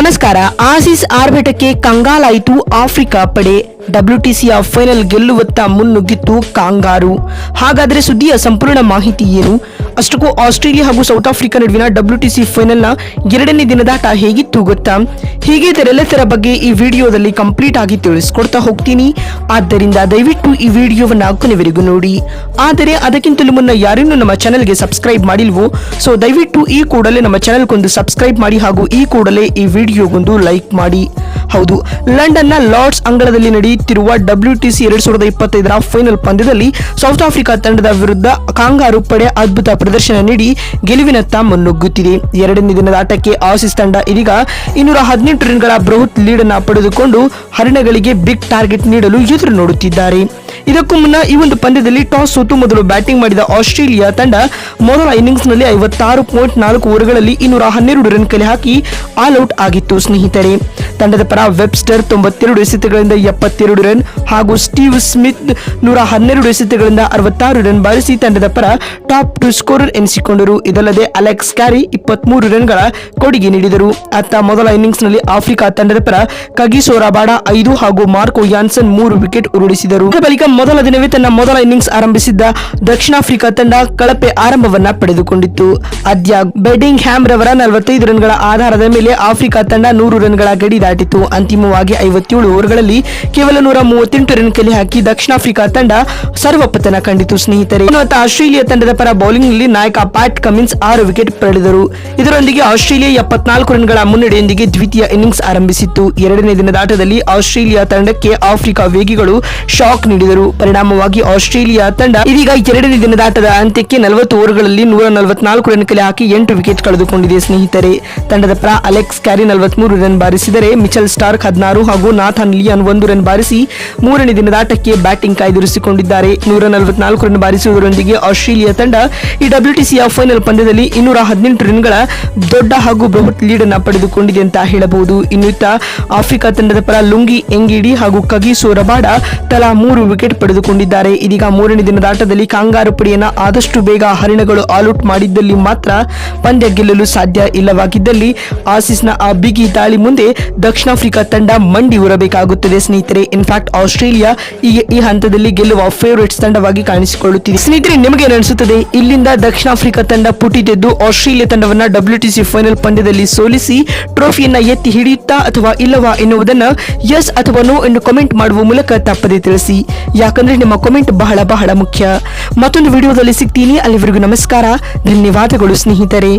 ನಮಸ್ಕಾರ. ಆಸೀಸ್ ಆರ್ಭಟಕ್ಕೆ ಕಂಗಾಲಾಯಿತು ಆಫ್ರಿಕಾ ಪಡೆ. ಡಬ್ಲ್ಯೂಟಿಸಿಯ ಫೈನಲ್ ಗೆಲ್ಲುವತ್ತ ಮುನ್ನುಗ್ಗಿತ್ತು ಕಾಂಗಾರು. ಹಾಗಾದರೆ ಸುದ್ದಿಯ ಸಂಪೂರ್ಣ ಮಾಹಿತಿ ಏನು? ಅಷ್ಟಕ್ಕೂ ಆಸ್ಟ್ರೇಲಿಯಾ ಹಾಗೂ ಸೌತ್ ಆಫ್ರಿಕಾ ನಡುವಿನ ಡಬ್ಲ್ಯೂಟಿಸಿ ಫೈನಲ್ನ ಎರಡನೇ ದಿನದಾಟ ಹೇಗಿತ್ತು ಗೊತ್ತಾ? ಹೀಗೆ ಇದರೆಲ್ಲದರ ಬಗ್ಗೆ ಈ ವಿಡಿಯೋದಲ್ಲಿ ಕಂಪ್ಲೀಟ್ ಆಗಿ ತಿಳಿಸ್ಕೊಡ್ತಾ ಹೋಗ್ತೀನಿ. ಆದ್ದರಿಂದ ದಯವಿಟ್ಟು ಈ ವಿಡಿಯೋವನ್ನು ಕೊನೆವರೆಗೂ ನೋಡಿ. ಆದರೆ ಅದಕ್ಕಿಂತಲೂ ಮುನ್ನ ಯಾರನ್ನು ನಮ್ಮ ಚಾನೆಲ್ಗೆ ಸಬ್ಸ್ಕ್ರೈಬ್ ಮಾಡಿಲ್ವೋ? ಸೊ ದಯವಿಟ್ಟು ಈ ಕೂಡಲೇ ನಮ್ಮ ಚಾನೆಲ್ಗೊಂದು ಸಬ್ಸ್ಕ್ರೈಬ್ ಮಾಡಿ ಹಾಗೂ ಈ ಕೂಡಲೇ ಈ ವಿಡಿಯೋಗೊಂದು ಲೈಕ್ ಮಾಡಿ. ಹೌದು, ಲಂಡನ್ನ ಲಾರ್ಡ್ಸ್ ಅಂಗಳದಲ್ಲಿ ನಡೆಯುತ್ತಿರುವ ಡಬ್ಲ್ಯೂ ಟಿ ಸಿ ಎರಡ್ ಸಾವಿರದ ಇಪ್ಪತ್ತೈದರ ಫೈನಲ್ ಪಂದ್ಯದಲ್ಲಿ ಸೌತ್ ಆಫ್ರಿಕಾ ತಂಡದ ವಿರುದ್ಧ ಕಾಂಗಾರು ಪಡೆ ಅದ್ಭುತ ಪ್ರದರ್ಶನ ನೀಡಿ ಗೆಲುವಿನತ್ತ ಮುನ್ನುಗ್ಗುತ್ತಿದೆ. ಎರಡನೇ ದಿನದ ಆಟಕ್ಕೆ ಆಸಿಸ್ ತಂಡ ಇದೀಗ ಇನ್ನೂರ ಹದಿನೆಂಟು ರನ್ಗಳ ಬೃಹತ್ ಲೀಡ್ ಅನ್ನ ಪಡೆದುಕೊಂಡು ಹರಿಣಗಳಿಗೆ ಬಿಗ್ ಟಾರ್ಗೆಟ್ ನೀಡಲು ಎದುರು ನೋಡುತ್ತಿದ್ದಾರೆ. ಇದಕ್ಕೂ ಮುನ್ನ ಈ ಒಂದು ಪಂದ್ಯದಲ್ಲಿ ಟಾಸ್ ಸೋತು ಮೊದಲು ಬ್ಯಾಟಿಂಗ್ ಮಾಡಿದ ಆಸ್ಟ್ರೇಲಿಯಾ ತಂಡ ಮೊದಲ ಇನ್ನಿಂಗ್ಸ್ನಲ್ಲಿ ಐವತ್ತಾರು ಪಾಯಿಂಟ್ ನಾಲ್ಕು ಓವರ್ಗಳಲ್ಲಿ ಇನ್ನೂರ ಹನ್ನೆರಡು ರನ್ ಕಲೆ ಹಾಕಿ ಆಲ್ ಔಟ್ ಆಗಿತ್ತು. ಸ್ನೇಹಿತರೆ, ತಂಡದ ಪರ ವೆಬ್ಸ್ಟರ್ ತೊಂಬತ್ತೆರಡು ಎಸೆತಗಳಿಂದ ಎಪ್ಪತ್ತೆರಡು ರನ್ ಹಾಗೂ ಸ್ಟೀವ್ ಸ್ಮಿತ್ ನೂರ ಹನ್ನೆರಡು ಎಸೆತಗಳಿಂದ ಅರವತ್ತಾರು ರನ್ ಬಾರಿಸಿ ತಂಡದ ಪರ ಟಾಪ್ ಟು ಸ್ಕೋರರ್ ಎನಿಸಿಕೊಂಡರು. ಇದಲ್ಲದೆ ಅಲೆಕ್ಸ್ ಕ್ಯಾರಿ ಇಪ್ಪತ್ಮೂರು ರನ್ಗಳ ಕೊಡುಗೆ ನೀಡಿದರು. ಅತ್ತ ಮೊದಲ ಇನ್ನಿಂಗ್ಸ್ನಲ್ಲಿ ಆಫ್ರಿಕಾ ತಂಡದ ಪರ ಕಗಿ ಸೋರಾಬಾಡ ಐದು ಹಾಗೂ ಮಾರ್ಕೋ ಯಾನ್ಸನ್ ಮೂರು ವಿಕೆಟ್ ಉರುಳಿಸಿದರು. ಬಳಿಕ ಮೊದಲ ದಿನವೇ ತನ್ನ ಮೊದಲ ಇನ್ನಿಂಗ್ಸ್ ಆರಂಭಿಸಿದ್ದ ದಕ್ಷಿಣ ಆಫ್ರಿಕಾ ತಂಡ ಕಳಪೆ ಆರಂಭವನ್ನ ಪಡೆದುಕೊಂಡಿತ್ತು. ಅದ್ಯ ಬೆಡ್ಡಿಂಗ್ ಹ್ಯಾಮ್ ರವರ ನಲವತ್ತೈದು ರನ್ಗಳ ಆಧಾರದ ಮೇಲೆ ಆಫ್ರಿಕಾ ತಂಡ ನೂರು ರನ್ಗಳ ಗಡಿ ದಾಟಿತು. ಅಂತಿಮವಾಗಿ ಐವತ್ತೇಳು ಓವರ್ಗಳಲ್ಲಿ ಕೇವಲ ನೂರ ಮೂವತ್ತೆಂಟು ರನ್ ಕಲೆ ಹಾಕಿ ದಕ್ಷಿಣ ಆಫ್ರಿಕಾ ತಂಡ ಸರ್ವಪತನ ಕಂಡಿತು, ಸ್ನೇಹಿತರೆ. ಆಸ್ಟ್ರೇಲಿಯಾ ತಂಡದ ಪರ ಬೌಲಿಂಗ್ನಲ್ಲಿ ನಾಯಕ ಪ್ಯಾಟ್ ಕಮಿನ್ಸ್ ಆರು ವಿಕೆಟ್ ಪಡೆದರು. ಇದರೊಂದಿಗೆ ಆಸ್ಟ್ರೇಲಿಯಾ ಎಪ್ಪತ್ನಾಲ್ಕು ರನ್ಗಳ ಮುನ್ನಡೆಯೊಂದಿಗೆ ದ್ವಿತೀಯ ಇನ್ನಿಂಗ್ಸ್ ಆರಂಭಿಸಿತ್ತು. ಎರಡನೇ ದಿನದ ಆಟದಲ್ಲಿ ಆಸ್ಟ್ರೇಲಿಯಾ ತಂಡಕ್ಕೆ ಆಫ್ರಿಕಾ ವೇಗಿಗಳು ಶಾಕ್ ನೀಡಿದರು. ಪರಿಣಾಮವಾಗಿ ಆಸ್ಟ್ರೇಲಿಯಾ ತಂಡ ಇದೀಗ ಎರಡನೇ ದಿನದ ಆಟದ ಅಂತ್ಯಕ್ಕೆ ನಲವತ್ತು ಓವರ್ಗಳಲ್ಲಿ ನೂರ ನಲವತ್ನಾಲ್ಕು ರನ್ ಕಲೆ ಹಾಕಿ ಎಂಟು ವಿಕೆಟ್ ಕಳೆದುಕೊಂಡಿದೆ, ಸ್ನೇಹಿತರೆ. ತಂಡದ ಪರ ಅಲೆಕ್ಸ್ ಕ್ಯಾರಿ ನಲವತ್ಮೂರು ರನ್ ಬಾರಿಸಿದರೆ ಮಿಚಲ್ ಸ್ಟಾರ್ಕ್ ಹದಿನಾರು ಹಾಗೂ ನಾಥನ್ ಲಿಯನ್ ಒಂದು ರನ್ ಬಾರಿಸಿ ಮೂರನೇ ದಿನದ ಆಟಕ್ಕೆ ಬ್ಯಾಟಿಂಗ್ ಕಾಯ್ದಿರಿಸಿಕೊಂಡಿದ್ದಾರೆ. ನೂರ ನಲವತ್ನಾಲ್ಕು ರನ್ ಬಾರಿಸುವುದರೊಂದಿಗೆ ಆಸ್ಟ್ರೇಲಿಯಾ ತಂಡ ಈ ಡಬ್ಲ್ಯೂಟಿಸಿಯ ಫೈನಲ್ ಪಂದ್ಯದಲ್ಲಿ ಇನ್ನೂರ ಹದಿನೆಂಟು ರನ್ಗಳ ದೊಡ್ಡ ಹಾಗೂ ಬೃಹತ್ ಲೀಡ್ ಅನ್ನು ಪಡೆದುಕೊಂಡಿದೆ ಅಂತ ಹೇಳಬಹುದು. ಇನ್ನು ಆಫ್ರಿಕಾ ತಂಡದ ಪರ ಲುಂಗಿ, ಎಂಗಿಡಿ ಹಾಗೂ ಕಗಿಸೋ ರಬಾಡ ತಲಾ ಮೂರು ವಿಕೆಟ್ ಪಡೆದುಕೊಂಡಿದ್ದಾರೆ. ಇದೀಗ ಮೂರನೇ ದಿನದ ಆಟದಲ್ಲಿ ಕಾಂಗಾರು ಪಡೆಯನ್ನ ಆದಷ್ಟು ಬೇಗ ಹರಿಣಗಳು ಆಲ್ಔಟ್ ಮಾಡಿದ್ದಲ್ಲಿ ಮಾತ್ರ ಪಂದ್ಯ ಗೆಲ್ಲಲು ಸಾಧ್ಯ ಇಲ್ಲವಾಗಿದ್ದಲ್ಲಿ ಆಸಿಸ್ನ ಆ ಬಿಗಿ ದಾಳಿ ಮುಂದೆ ದಕ್ಷಿಣ ಆಫ್ರಿಕಾ ತಂಡ ಮಂಡಿ ಉರಬೇಕಾಗುತ್ತದೆ, ಸ್ನೇಹಿತರೆ. ಇನ್ಫ್ಯಾಕ್ಟ್ ಆಸ್ಟ್ರೇಲಿಯಾ ಈ ಈ ಹಂತದಲ್ಲಿ ಗೆಲ್ಲುವ ಫೇವರೇಟ್ಸ್ ತಂಡವಾಗಿ ಕಾಣಿಸಿಕೊಳ್ಳುತ್ತಿದೆ. ಸ್ನೇಹಿತರೆ, ನಿಮಗೆ ಅನಿಸುತ್ತದೆ ಇಲ್ಲಿಂದ ದಕ್ಷಿಣ ಆಫ್ರಿಕಾ ತಂಡ ಪುಟಿದೆದ್ದು ಆಸ್ಟ್ರೇಲಿಯಾ ತಂಡವನ್ನ ಡಬ್ಲ್ಯೂಟಿಸಿ ಫೈನಲ್ ಪಂದ್ಯದಲ್ಲಿ ಸೋಲಿಸಿ ಟ್ರೋಫಿಯನ್ನ ಎತ್ತಿ ಹಿಡಿಯುತ್ತಾ ಅಥವಾ ಇಲ್ಲವಾ ಎನ್ನುವುದನ್ನು ಎಸ್ ಅಥವಾ ನೋ ಎಂದು ಕಮೆಂಟ್ ಮಾಡುವ ಮೂಲಕ ತಪ್ಪದೆ ತಿಳಿಸಿ. ಯಾಕಂದ್ರೆ ನಿಮ್ಮ ಕಮೆಂಟ್ ಬಹಳ ಬಹಳ ಮುಖ್ಯ. ಮತ್ತೊಂದು ವಿಡಿಯೋದಲ್ಲಿ ಸಿಗ್ತೀನಿ. ಅಲ್ಲಿವರೆಗೂ ನಮಸ್ಕಾರ. ಧನ್ಯವಾದಗಳು, ಸ್ನೇಹಿತರೆ.